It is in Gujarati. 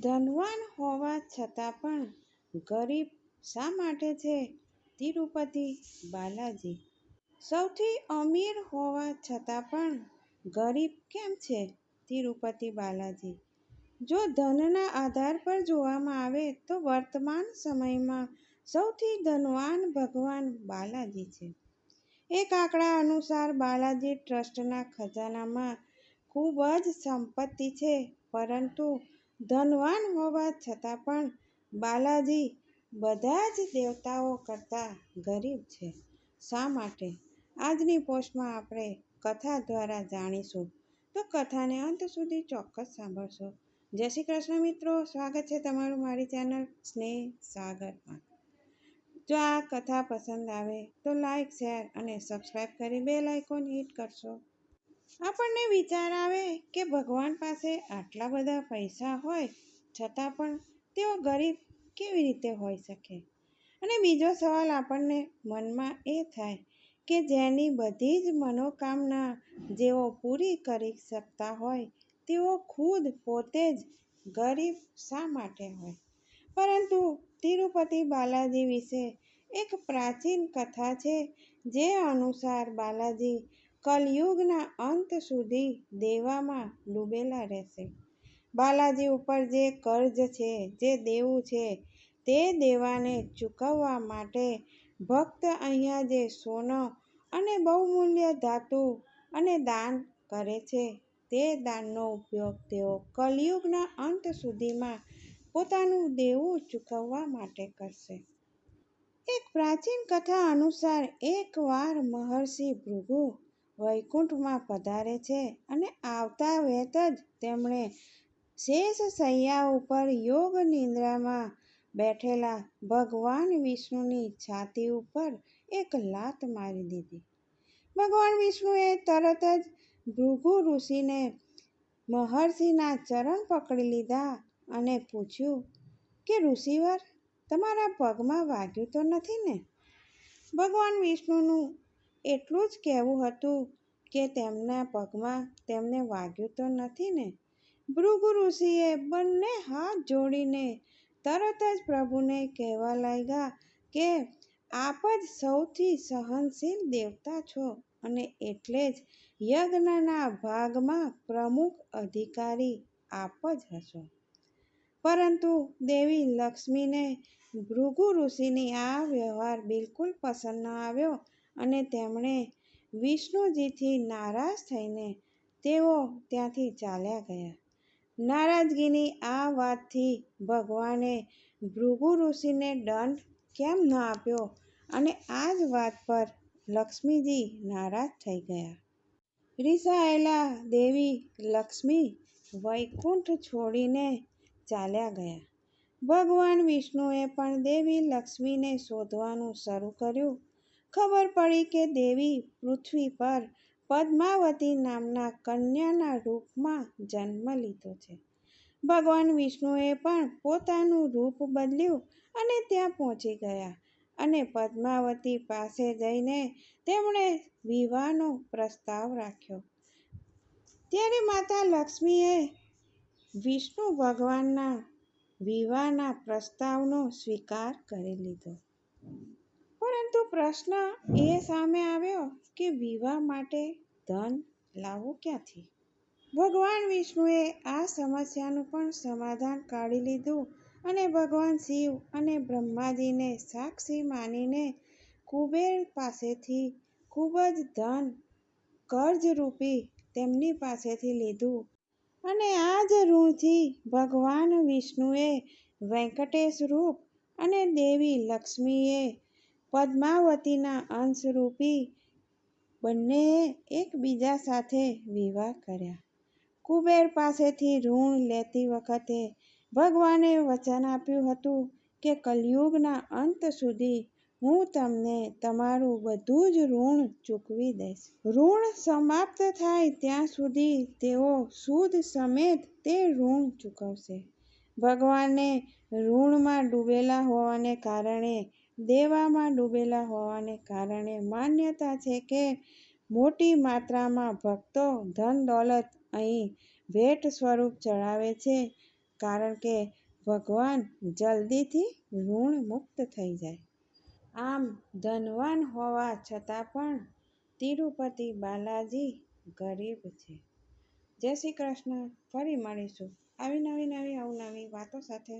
ધનવાન હોવા છતાં પણ ગરીબ શા માટે છે? તિરુપતિ બાલાજી. સૌથી અમીર હોવા છતાં પણ ગરીબ કેમ છે? તિરુપતિ બાલાજી. જો ધનના આધાર પર જોવામાં આવે તો વર્તમાન સમયમાં સૌથી ધનવાન ભગવાન બાલાજી છે. એક આંકડા અનુસાર બાલાજી ટ્રસ્ટના ખજાનામાં ખૂબ જ સંપત્તિ છે, પરંતુ ધનવાન હોવા છતાં પણ બાલાજી બધા જ દેવતાઓ કરતાં ગરીબ છે. શા માટે? આજની પોસ્ટમાં આપણે કથા દ્વારા જાણીશું. તો કથાને અંત સુધી ચોક્કસ સાંભળશો. જય શ્રી કૃષ્ણ મિત્રો, સ્વાગત છે તમારું મારી ચેનલ સ્નેહ સાગરમાં જો આ કથા પસંદ આવે તો લાઈક, શેર અને સબસ્ક્રાઈબ કરી બે લાઇકોન હિટ કરશો. આપણને વિચાર આવે કે ભગવાન પાસે આટલા બધા પૈસા હોય, છતાં પણ તેઓ ગરીબ કેવી રીતે હોઈ શકે? અને બીજો સવાલ આપણને મનમાં એ થાય કે જેની બધી જ મનોકામના જેઓ પૂરી કરી શકતા હોય, તેઓ ખુદ પોતે જ ગરીબ શા માટે હોય? પરંતુ તિરુપતિ બાલાજી વિશે એક પ્રાચીન કથા છે જે અનુસાર બાલાજી કલયુગના અંત સુધી દેવામાં ડૂબેલા રહેશે. બાલાજી ઉપર જે કર્જ છે, જે દેવું છે, તે દેવાને ચૂકવવા માટે ભક્ત અહીંયા જે સોનો અને બહુમૂલ્ય ધાતુ અને દાન કરે છે, તે દાનનો ઉપયોગ તેઓ કલયુગના અંત સુધીમાં પોતાનું દેવું ચૂકવવા માટે કરશે. એક પ્રાચીન કથા અનુસાર એકવાર મહર્ષિ ભૃગુ વૈકુંઠમાં પધારે છે અને આવતા વેત જ તેમણે શેષ શૈયા ઉપર યોગ નિંદ્રામાં બેઠેલા ભગવાન વિષ્ણુની છાતી ઉપર એક લાત મારી દીધી. ભગવાન વિષ્ણુએ તરત જ ભૃગુ ઋષિને મહર્ષિના ચરણ પકડી લીધા અને પૂછ્યું, કે ઋષિવર, તમારા પગમાં વાગ્યું તો નથી ને? ભગવાન વિષ્ણુનું એટલું જ કહેવું હતું કે તેમના પગમાં તેમને વાગ્યું તો નથી ને? ભૃગુ ઋષિએ બંને હાથ જોડીને તરત જ પ્રભુને કહેવા લાગ્યા કે, આપ જ સૌથી સહનશીલ દેવતા છો અને એટલે જ યજ્ઞના ભાગમાં પ્રમુખ અધિકારી આપ જ હશો. પરંતુ દેવી લક્ષ્મીને ભૃગુ ઋષિની આ વ્યવહાર બિલકુલ પસંદ ન આવ્યો અને તેમણે વિષ્ણુજીથી નારાજ થઈને તેઓ ત્યાંથી ચાલ્યા ગયા. નારાજગીની આ વાતથી ભગવાને ભૃગુ ઋષિને દંડ કેમ ન આપ્યો અને આ જ વાત પર લક્ષ્મીજી નારાજ થઈ ગયા. રિસાયેલા દેવી લક્ષ્મી વૈકુંઠ છોડીને ચાલ્યા ગયા. ભગવાન વિષ્ણુએ પણ દેવી લક્ષ્મીને શોધવાનું શરૂ કર્યું. ખબર પડી કે દેવી પૃથ્વી પર પદ્માવતી નામના કન્યાના રૂપમાં જન્મ લીધો છે. ભગવાન વિષ્ણુએ પણ પોતાનું રૂપ બદલ્યું અને ત્યાં પહોંચી ગયા અને પદ્માવતી પાસે જઈને તેમણે વિવાહનો પ્રસ્તાવ રાખ્યો. ત્યારે માતા લક્ષ્મીએ વિષ્ણુ ભગવાનના વિવાહના પ્રસ્તાવનો સ્વીકાર કરી લીધો. પરંતુ પ્રશ્ન એ સામે આવ્યો કે વિવાહ માટે ધન લાવવું ક્યાંથી? ભગવાન વિષ્ણુએ આ સમસ્યાનું પણ સમાધાન કાઢી લીધું અને ભગવાન શિવ અને બ્રહ્માજીને સાક્ષી માનીને કુબેર પાસેથી ખૂબ જ ધન કર્જરૂપી તેમની પાસેથી લીધું. અને આ જ ઋણથી ભગવાન વિષ્ણુએ વેંકટેશ રૂપ અને દેવી લક્ષ્મીએ પદ્માવતીના અંશરૂપી બંનેએ એકબીજા સાથે વિવાહ કર્યા. કુબેર પાસેથી ઋણ લેતી વખતે ભગવાને વચન આપ્યું હતું કે, કલયુગના અંત સુધી હું તમને તમારું બધું જ ઋણ ચૂકવી દઈશ. ઋણ સમાપ્ત થાય ત્યાં સુધી તેઓ સૂદ સમેત તે ઋણ ચૂકવશે. ભગવાને ઋણમાં ડૂબેલા હોવાને કારણે, દેવામાં ડૂબેલા હોવાને કારણે માન્યતા છે કે મોટી માત્રામાં ભક્તો ધન દોલત અહીં ભેટ સ્વરૂપ ચડાવે છે, કારણ કે ભગવાન જલ્દીથી ઋણ મુક્ત થઈ જાય. આમ ધનવાન હોવા છતાં પણ તિરુપતિ બાલાજી ગરીબ છે. જય શ્રી કૃષ્ણ. ફરી મળીશું. આવી નવી નવી અવનવી વાતો સાથે